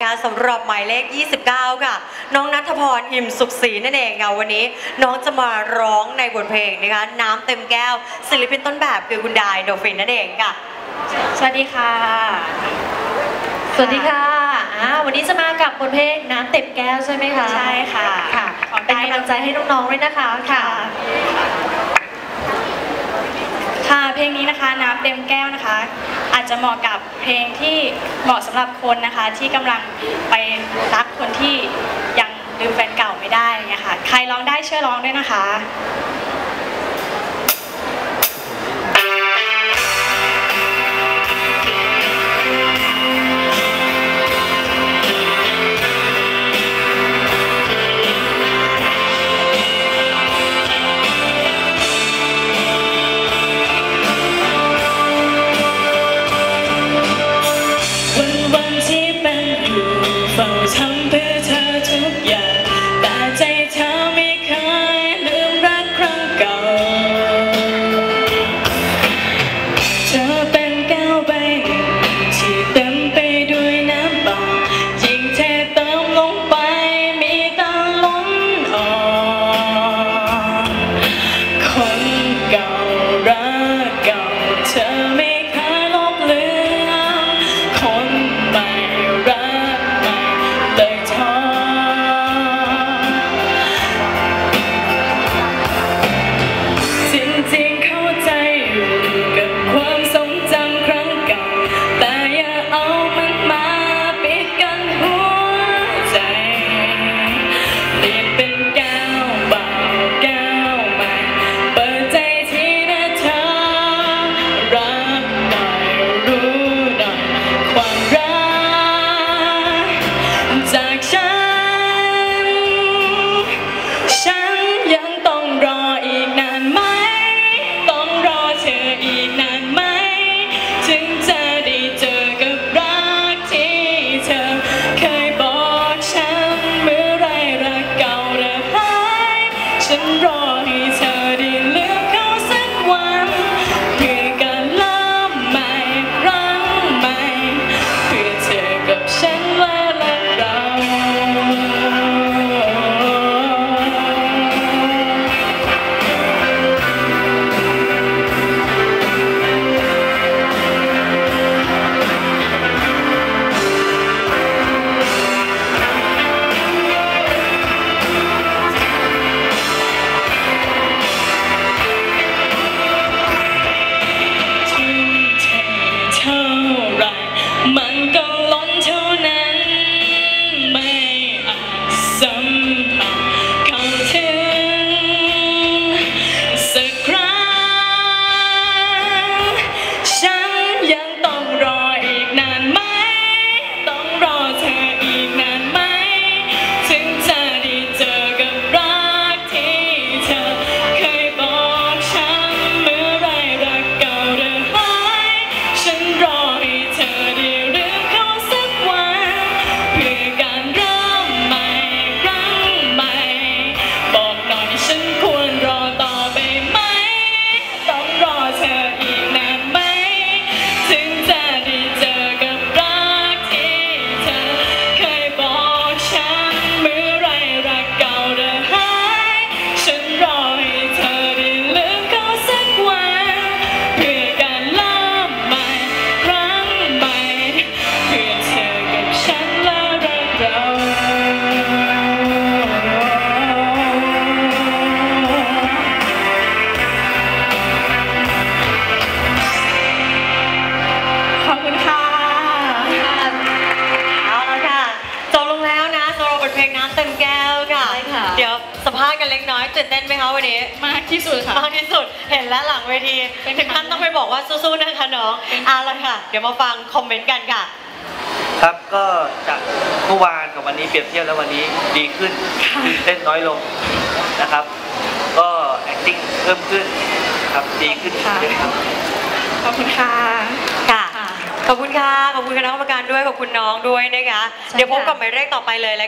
นะคะสำหรับหมายเลข 29 ค่ะ น้องนัทพรหิมสุขศรีนั่นเองค่ะวันนี้ น้องจะมาร้องในบทเพลงนะคะน้ำเต็มแก้วศิลปินต้นแบบคือคุณดายโดฟินนั่นเองค่ะ สวัสดีค่ะ สวัสดีค่ะอ่าวันนี้จะมากับบทเพลงน้ำเต็มแก้วใช่ไหมคะ ใช่ค่ะ ค่ะของเป็นได้กำลังใจให้น้องๆด้วยนะคะ ค่ะ ค่ะเพลงนี้นะคะน้ำเต็มแก้วนะคะ อาจจะเหมาะกับเพลงที่เหมาะสำหรับคนนะคะ ที่กำลังไปรักคนที่ยังลืมแฟนเก่าไม่ได้เนี่ยค่ะ ใครร้องได้ช่วยร้องด้วยนะคะ สัมภาษณ์กันเล็กน้อยตื่นเต้นไหมคะวันนี้มากที่สุดค่ะมากที่สุดเห็นแล้วหลังเวทีเป็นถึงขั้นต้องไปบอกว่าสู้ๆนะคะน้องเอาละค่ะ เดี๋ยวมาฟังคอมเมนต์กันค่ะ ครับก็จากเมื่อวานกับวันนี้เปรียบเทียบแล้ววันนี้ดีขึ้นตื่นเต้นน้อยลงนะครับ ก็ acting เพิ่มขึ้นครับดีขึ้นค่ะเยอะครับขอบคุณค่ะค่ะค่ะขอบคุณค่ะขอบคุณคณะกรรมการด้วยขอบคุณน้องด้วยนะคะใช่ค่ะเดี๋ยวพบกับหมายเลขต่อไปเลยแล้วกัน